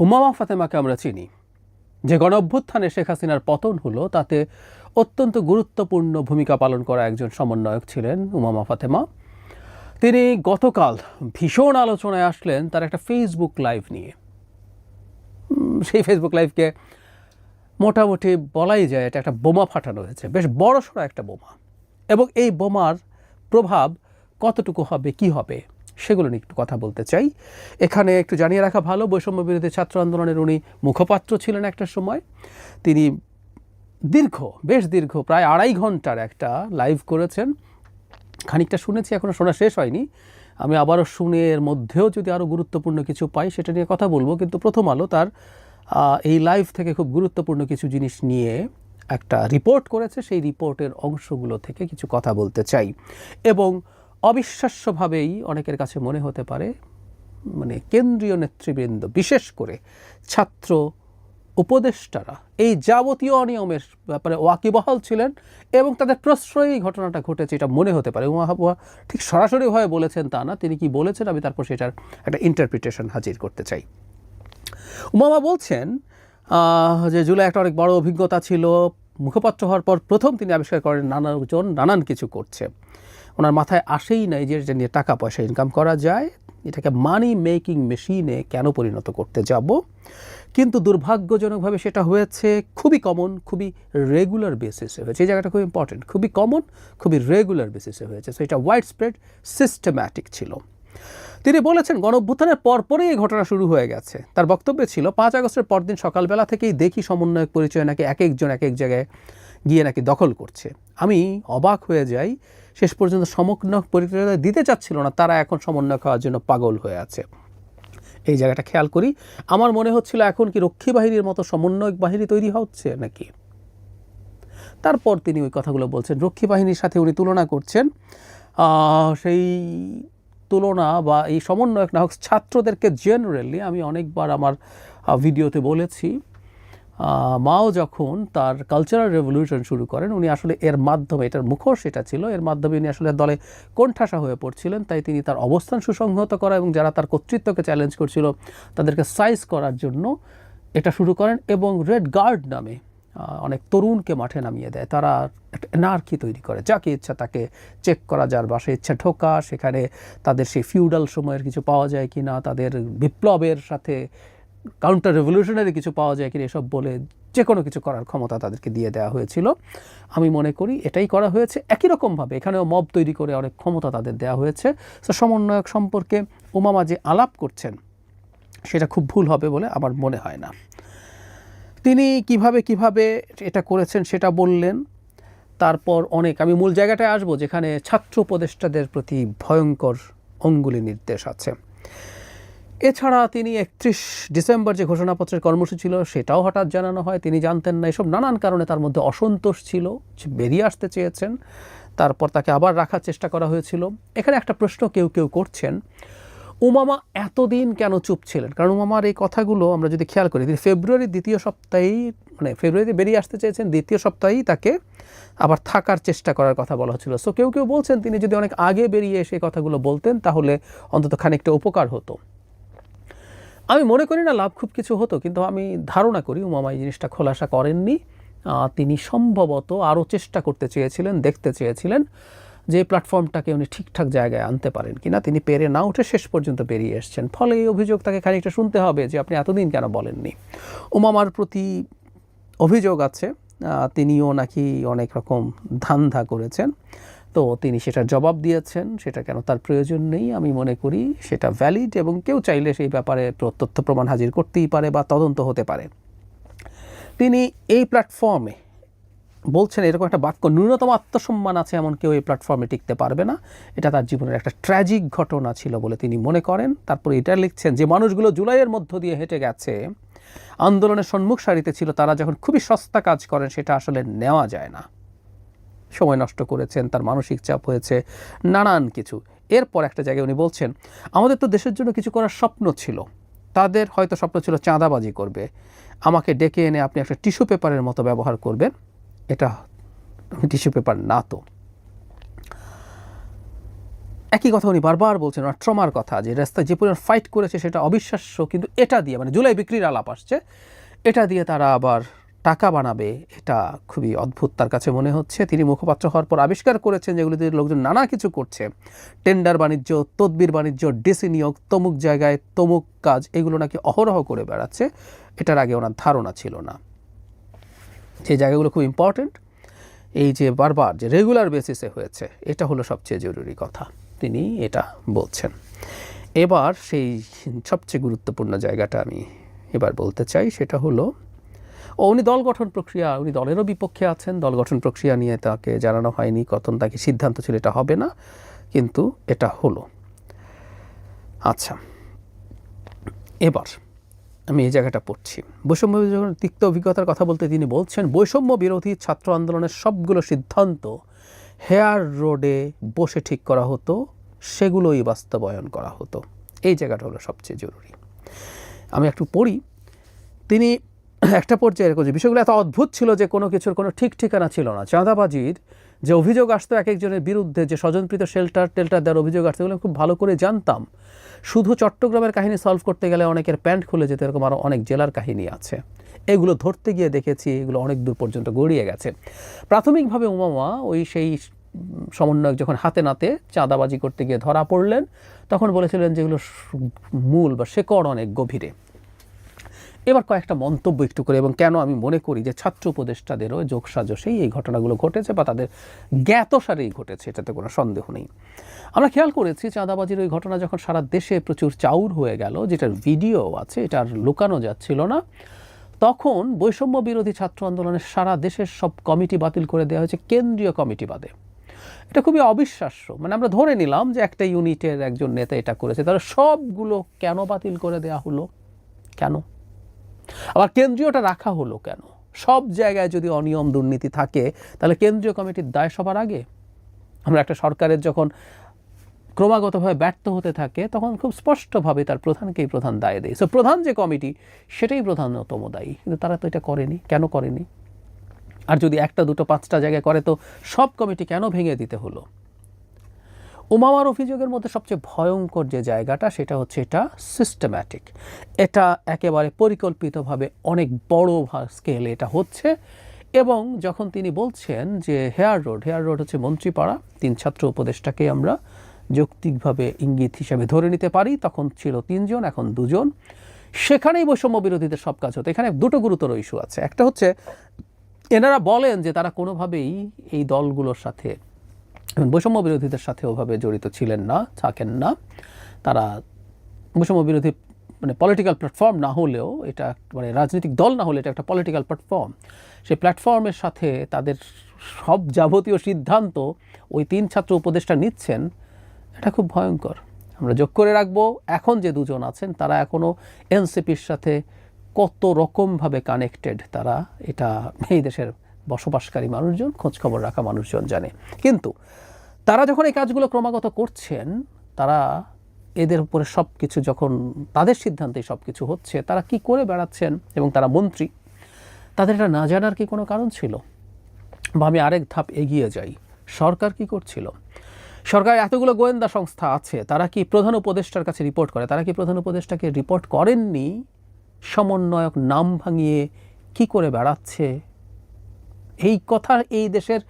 উমামা ফাতেমাকে আমরা চিনি। যে গণ অভ্যুত্থানে শেখ হাসিনার পতন হলো, তাতে অত্যন্ত গুরুত্বপূর্ণ ভূমিকা পালন করা একজন সমন্বয়ক ছিলেন উমামা ফাতেমা। তিনি গতকাল ভীষণ আলোচনায় আসলেন তার একটা ফেসবুক লাইভ নিয়ে। সেই ফেসবুক লাইভকে মোটামুটি বলাই যায় এটা একটা বোমা ফাটানো হয়েছে, বেশ বড়সড় একটা বোমা। এবং এই বোমার প্রভাব কতটুকু হবে, কি হবে সেগুলো নিয়ে একটু কথা বলতে চাই। এখানে একটু জানিয়ে রাখা ভালো বৈষম্য বিরোধী ছাত্র আন্দোলনের উনি মুখপাত্র ছিলেন একটা সময়। তিনি দীর্ঘ, বেশ দীর্ঘ, প্রায় আড়াই ঘণ্টার একটা লাইভ করেছেন। খানিকটা শুনেছি এখনও শোনা শেষ হয়নি। আমি আবারও শুনে এর মধ্যেও যদি আরও গুরুত্বপূর্ণ কিছু পাই, সেটা নিয়ে কথা বলব। কিন্তু প্রথম আলো তার এই লাইভ থেকে খুব গুরুত্বপূর্ণ কিছু জিনিস নিয়ে একটা রিপোর্ট করেছে। সেই রিপোর্টের অংশগুলো থেকে কিছু কথা বলতে চাই। এবং অবিশ্বাস্যভাবেই অনেকের কাছে মনে হতে পারে মানে কেন্দ্রীয় নেতৃবৃন্দ, বিশেষ করে ছাত্র উপদেষ্টারা এই যাবতীয় অনিয়মের ব্যাপারে ওয়াকিবহাল ছিলেন এবং তাদের প্রশ্রয়ই ঘটনাটা ঘটেছে, এটা মনে হতে পারে। উমা হাবুয়া ঠিক সরাসরিভাবে বলেছেন তা না, তিনি কি বলেছেন আমি তারপর সেটার একটা ইন্টারপ্রিটেশন হাজির করতে চাই। উমামা বলছেন যে জুলাই একটা অনেক বড় অভিজ্ঞতা ছিল, মুখপাত্র হওয়ার পর প্রথম তিনি আবিষ্কার করেন নানাজন নানান কিছু করছে। ওনার মাথায় আসেই নাই যে এটা নিয়ে টাকা পয়সা ইনকাম করা যায়, এটাকে মানি মেকিং মেশিনে কেন পরিণত করতে যাব? কিন্তু দুর্ভাগ্যজনকভাবে সেটা হয়েছে খুবই কমন খুবই রেগুলার বেসিসে হয়েছে। এই জায়গাটা খুব ইম্পর্টেন্ট খুবই কমন খুবই রেগুলার বেসিসে হয়েছে। সো এটা ওয়াইড স্প্রেড সিস্টেম্যাটিক ছিল। তিনি বলেছেন, গণঅভ্যুত্থানের পরপরই এই ঘটনা শুরু হয়ে গেছে। তার বক্তব্য ছিল, পাঁচ আগস্টের পরদিন সকালবেলা থেকেই দেখি সমন্বয়ক পরিচয় নাকি এক একজন এক এক জায়গায় গিয়ে নাকি দখল করছে। আমি অবাক হয়ে যাই শেষ পর্যন্ত সমন্বয়ক পরিচয় দিতে চাচ্ছিল না, তারা এখন সমন্বয় হওয়ার জন্য পাগল হয়ে আছে। এই জায়গাটা খেয়াল করি। আমার মনে হচ্ছিল এখন কি রক্ষী বাহিনীর মতো সমন্বয়ক বাহিনী তৈরি হচ্ছে নাকি? তারপর তিনি ওই কথাগুলো বলছেন, রক্ষী বাহিনীর সাথে উনি তুলনা করছেন। সেই তুলনা বা এই সমন্বয়ক না হোক, ছাত্রদেরকে জেনারেলি আমি অনেকবার আমার ভিডিওতে বলেছি। মাও যখন তার কালচারাল রেভলিউশন শুরু করেন, উনি আসলে এর মাধ্যমে, এটার মুখোশ সেটা ছিল, এর মাধ্যমে উনি আসলে দলে কোণঠাসা হয়ে পড়ছিলেন, তাই তিনি তার অবস্থান সুসংহত করা এবং যারা তার কর্তৃত্বকে চ্যালেঞ্জ করছিল, তাদেরকে সাইজ করার জন্য এটা শুরু করেন এবং রেড গার্ড নামে অনেক তরুণকে মাঠে নামিয়ে দেয়। তারা একটা এনার্কি তৈরি করে, যাকে ইচ্ছা তাকে চেক করা, যার বাসে ইচ্ছা ঠোকা সেখানে তাদের সেই ফিউডাল সময়ের কিছু পাওয়া যায় কি না তাদের বিপ্লবের সাথে কাউন্টার রেভলিউশনারি কিছু পাওয়া যায় কিনা এসব বলে যে কোনো কিছু করার ক্ষমতা তাদেরকে দিয়ে দেওয়া হয়েছিল। আমি মনে করি এটাই করা হয়েছে। একই রকমভাবে এখানেও মব তৈরি করে অনেক ক্ষমতা তাদের দেওয়া হয়েছে। তো সমন্বয়ক সম্পর্কে উমামা যে আলাপ করছেন, সেটা খুব ভুল হবে বলে আমার মনে হয় না। তিনি কীভাবে কীভাবে এটা করেছেন সেটা বললেন। তারপর অনেক, আমি মূল জায়গাটায় আসব যেখানে ছাত্র উপদেষ্টাদের প্রতি ভয়ঙ্কর অঙ্গুলি নির্দেশ আছে। এছাড়া তিনি একত্রিশ ডিসেম্বর যে ঘোষণাপত্রের কর্মসূচি ছিল, সেটাও হঠাৎ জানানো হয়। তিনি জানতেন না, এসব নানান কারণে তার মধ্যে অসন্তোষ ছিল বেরিয়ে আসতে চেয়েছেন। তারপর তাকে আবার রাখার চেষ্টা করা হয়েছিল। এখানে একটা প্রশ্ন কেউ কেউ করছেন, উমামা এতদিন কেন চুপ ছিলেন? কারণ উমামার এই কথাগুলো আমরা যদি খেয়াল করি, তিনি ফেব্রুয়ারির দ্বিতীয় সপ্তাহেই মানে ফেব্রুয়ারিতে বেরিয়ে আসতে চেয়েছেন, দ্বিতীয় সপ্তাহেই তাকে আবার থাকার চেষ্টা করার কথা বলা হচ্ছিল। সো কেউ কেউ বলছেন, তিনি যদি অনেক আগে বেরিয়ে এসে কথাগুলো বলতেন, তাহলে অন্তত খানিকটা উপকার হতো। আমি মনে করি না লাভ খুব কিছু হতো, কিন্তু আমি ধারণা করি উমামা এই জিনিসটা খোলাসা করেননি। তিনি সম্ভবত আরও চেষ্টা করতে চেয়েছিলেন, দেখতে চেয়েছিলেন যে প্ল্যাটফর্মটাকে উনি ঠিকঠাক জায়গায় আনতে পারেন কিনা। তিনি পেরে না উঠে শেষ পর্যন্ত বেরিয়ে এসছেন। ফলে এই অভিযোগ তাকে খানিকটা শুনতে হবে যে আপনি এতদিন কেন বলেননি। উমামার প্রতি অভিযোগ আছে তিনিও নাকি অনেক রকম ধান্ধা করেছেন। তো তিনি সেটার জবাব দিয়েছেন, সেটা কেন তার প্রয়োজন নেই, আমি মনে করি সেটা ভ্যালিড এবং কেউ চাইলে সেই ব্যাপারে প্র- তথ্য প্রমাণ হাজির করতেই পারে বা তদন্ত হতে পারে। তিনি এই প্ল্যাটফর্মে বলছেন, এরকম একটা বাক্য, ন্যূনতম আত্মসম্মান আছে এমন কেউ এই প্ল্যাটফর্মে টিকতে পারবে না। এটা তার জীবনের একটা ট্র্যাজিক ঘটনা ছিল বলে তিনি মনে করেন। তারপরে এটা লিখছেন, যে মানুষগুলো জুলাইয়ের মধ্য দিয়ে হেঁটে গেছে, আন্দোলনের সম্মুখ সারিতে ছিল, তারা যখন খুবই সস্তা কাজ করেন, সেটা আসলে নেওয়া যায় না। সময় নষ্ট করেছেন, তার মানসিক চাপ হয়েছে, নানান কিছু। এরপর একটা জায়গায় উনি বলছেন, আমাদের তো দেশের জন্য কিছু করার স্বপ্ন ছিল। তাদের হয়তো স্বপ্ন ছিল চাঁদাবাজি করবে। আমাকে ডেকে এনে আপনি একটা টিস্যু পেপারের মতো ব্যবহার করবেন। এটা টিস্যু পেপার না তো। একই কথা উনি বারবার বলছেন ওনার ট্রমার কথা যে রাস্তায় যে পরিমাণ ফাইট করেছে সেটা অবিশ্বাস্য, কিন্তু এটা দিয়ে মানে জুলাই বিক্রির আলাপ আসছে, এটা দিয়ে তারা আবার টাকা বানাবে, এটা খুবই অদ্ভুত তার কাছে মনে হচ্ছে। তিনি মুখপাত্র হওয়ার পর আবিষ্কার করেছেন যেগুলো দিয়ে লোকজন নানা কিছু করছে। টেন্ডার বাণিজ্য, তদবির বাণিজ্য, ডিসি নিয়োগ, তমুক জায়গায় তমুক কাজ, এগুলো নাকি অহরহ করে বেড়াচ্ছে। এটার আগে ওনার ধারণা ছিল না। যে জায়গাগুলো খুব ইম্পর্ট্যান্ট এই যে বারবার যে রেগুলার বেসিসে হয়েছে, এটা হলো সবচেয়ে জরুরি কথা। তিনি এটা বলছেন। এবার সেই সবচেয়ে গুরুত্বপূর্ণ জায়গাটা আমি এবার বলতে চাই, সেটা হলো ও উনি দল গঠন প্রক্রিয়া, উনি দলেরও বিপক্ষে আছেন, দল গঠন প্রক্রিয়া নিয়ে তাকে জানানো হয়নি কখন তাকে সিদ্ধান্ত ছিল এটা হবে না, কিন্তু এটা হলো। আচ্ছা এবার আমি এই জায়গাটা পড়ছি। বৈষম্য যখন তিক্ত অভিজ্ঞতার কথা বলতে তিনি বলছেন, বৈষম্য বিরোধী ছাত্র আন্দোলনের সবগুলো সিদ্ধান্ত হেয়ার রোডে বসে ঠিক করা হতো, সেগুলোই বাস্তবায়ন করা হতো। এই জায়গাটা হলো সবচেয়ে জরুরি। আমি একটু পড়ি। তিনি একটা পর্যায়ে এরকম যে বিষয়গুলো এত অদ্ভুত ছিল যে কোনো কিছুর কোনো ঠিক ঠিকানা ছিল না। চাঁদাবাজির যে অভিযোগ আসতো এক একজনের বিরুদ্ধে, যে স্বজনপ্রীত শেল্টার টেল্টার দেওয়ার অভিযোগ আসতো, এগুলো খুব ভালো করে জানতাম। শুধু চট্টগ্রামের কাহিনী সলভ করতে গেলে অনেকের প্যান্ট খুলে যেত, এরকম আরও অনেক জেলার কাহিনী আছে। এগুলো ধরতে গিয়ে দেখেছি, এগুলো অনেক দূর পর্যন্ত গড়িয়ে গেছে। প্রাথমিকভাবে উমামা ওই সেই সমন্বয়ক যখন হাতে নাতে চাঁদাবাজি করতে গিয়ে ধরা পড়লেন, তখন বলেছিলেন যেগুলো মূল বা শেকড় অনেক গভীরে। এবার কয়েকটা মন্তব্য একটু করে, এবং কেন আমি মনে করি যে ছাত্র উপদেষ্টাদেরও যোগসাজশেই এই ঘটনাগুলো ঘটেছে বা তাদের জ্ঞাতসারেই ঘটেছে, এটাতে কোনো সন্দেহ নেই। আমরা খেয়াল করেছি চাঁদাবাজির ওই ঘটনা যখন সারা দেশে প্রচুর চাউর হয়ে গেল, যেটার ভিডিও আছে এটা আর লুকানো যাচ্ছিল না, তখন বৈষম্য বিরোধী ছাত্র আন্দোলনের সারা দেশের সব কমিটি বাতিল করে দেওয়া হয়েছে, কেন্দ্রীয় কমিটি বাদে। এটা খুবই অবিশ্বাস্য মানে আমরা ধরে নিলাম যে একটা ইউনিটের একজন নেতা এটা করেছে, তাহলে সবগুলো কেন বাতিল করে দেওয়া হলো? কেন? আবার কেন্দ্রীয়টা রাখা হলো কেন? সব জায়গায় যদি অনিয়ম দুর্নীতি থাকে, তাহলে কেন্দ্রীয় কমিটির দায় সবার আগে। আমরা একটা সরকারের যখন ক্রমাগতভাবে ব্যর্থ হতে থাকে, তখন খুব স্পষ্টভাবে তার প্রধানকেই প্রধান দায় দেয়। সো প্রধান যে কমিটি, সেটাই প্রধানতম দায়ী। কিন্তু তারা তো এটা করেনি। কেন করেনি? আর যদি একটা, দুটো, পাঁচটা জায়গায় করে, তো সব কমিটি কেন ভেঙে দিতে হলো? উমামার অভিযোগের মধ্যে সবচেয়ে ভয়ঙ্কর যে জায়গাটা, সেটা হচ্ছে এটা সিস্টেম্যাটিক এটা একেবারে পরিকল্পিতভাবে অনেক বড় স্কেলে এটা হচ্ছে এবং যখন তিনি বলছেন যে হেয়ার রোড হেয়ার রোড হচ্ছে মন্ত্রীপাড়া, তিন ছাত্র উপদেষ্টাকে আমরা যৌক্তিকভাবে ইঙ্গিত হিসাবে ধরে নিতে পারি, তখন ছিল তিনজন, এখন দুজন। সেখানেই বৈষম্য বিরোধীদের সব কাজ হতো। এখানে দুটো গুরুতর ইস্যু আছে। একটা হচ্ছে, এনারা বলেন যে তারা কোনোভাবেই এই দলগুলোর সাথে বৈষম্য বিরোধীদের সাথে ওভাবে জড়িত ছিলেন না, থাকেন না। তারা বৈষম্য বিরোধী মানে পলিটিক্যাল প্ল্যাটফর্ম না হলেও এটা মানে রাজনৈতিক দল না হলে এটা একটা পলিটিক্যাল প্ল্যাটফর্ম সেই প্ল্যাটফর্মের সাথে তাদের সব যাবতীয় সিদ্ধান্ত ওই তিন ছাত্র উপদেষ্টা নিচ্ছেন, এটা খুব ভয়ঙ্কর। আমরা যোগ করে রাখব, এখন যে দুজন আছেন, তারা এখনও এনসিপির সাথে কত রকমভাবে কানেক্টেড তারা, এটা এই দেশের বসবাসকারী মানুষজন, খোঁজখবর রাখা মানুষজন জানে। কিন্তু তারা যখন এই কাজগুলো ক্রমাগত করছেন, তারা এদের উপরে সব কিছু যখন, তাদের সিদ্ধান্তে সব কিছু হচ্ছে, তারা কি করে বেড়াচ্ছেন এবং তারা মন্ত্রী, তাদের এটা না জানার কি কোনো কারণ ছিল? বা আমি আরেক ধাপ এগিয়ে যাই। সরকার কি করছিল? সরকার এতগুলো গোয়েন্দা সংস্থা আছে, তারা কি প্রধান উপদেষ্টার কাছে রিপোর্ট করে? তারা কি প্রধান উপদেষ্টাকে রিপোর্ট করেননি? সমন্বয়ক নাম ভাঙিয়ে কি করে বেড়াচ্ছে? এই কথা এই দেশের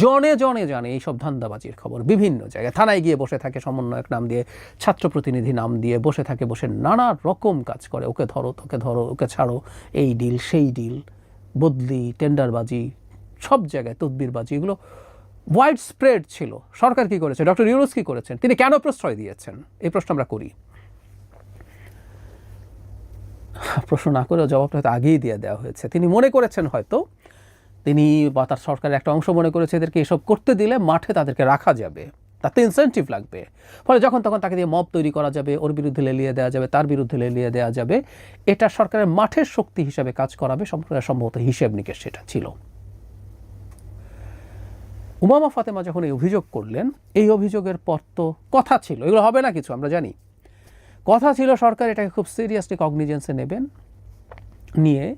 জনে জনে জানে এই সব ধান্দাবাজির খবর বিভিন্ন জায়গায়। থানায় গিয়ে বসে থাকে সমন্বয়ক, নাম দিয়ে ছাত্র প্রতিনিধি নাম দিয়ে বসে থাকে, বসে নানা রকম কাজ করে। ওকে ধরো, তোকে ধরো, ওকে ছাড়ো, এই ডিল সেই ডিল বদলি, টেন্ডারবাজি, সব জায়গায় তদবিরবাজি, এগুলো ওয়াইড স্প্রেড ছিল। সরকার কি করেছে? ডক্টর ইউনুস কি করেছেন? তিনি কেন প্রশ্রয় দিয়েছেন? এই প্রশ্ন আমরা করি। প্রশ্ন না করেও জবাবটা আগেই দিয়ে দেওয়া হয়েছে। তিনি মনে করেছেন হয়তো তিনি বা তার সরকারের একটা অংশ মনে করেছে এদেরকে এসব করতে দিলে মাঠে তাদেরকে রাখা যাবে। তাতে ইনসেন্টিভ লাগবে। ফলে যখন তখন তাকে দিয়ে মব তৈরি করা যাবে, ওর বিরুদ্ধে লেলিয়ে দেওয়া যাবে, তার বিরুদ্ধে লেলিয়ে দেওয়া যাবে, এটা সরকারের মাঠের শক্তি হিসাবে কাজ করাবে সম্প্রদায় সম্ভবত হিসেব নিকেশ সেটা ছিল। উমামা ফাতেমা যখন এই অভিযোগ করলেন, এই অভিযোগের পর তো কথা ছিল, এগুলো হবে না কিছু, আমরা জানি। কথা ছিল, সরকার এটাকে খুব সিরিয়াসলি কগনিজেন্সে নেবেন, নিয়ে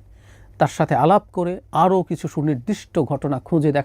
তার সাথে আলাপ করে আরও কিছু সুনির্দিষ্ট ঘটনা খুঁজে দেখা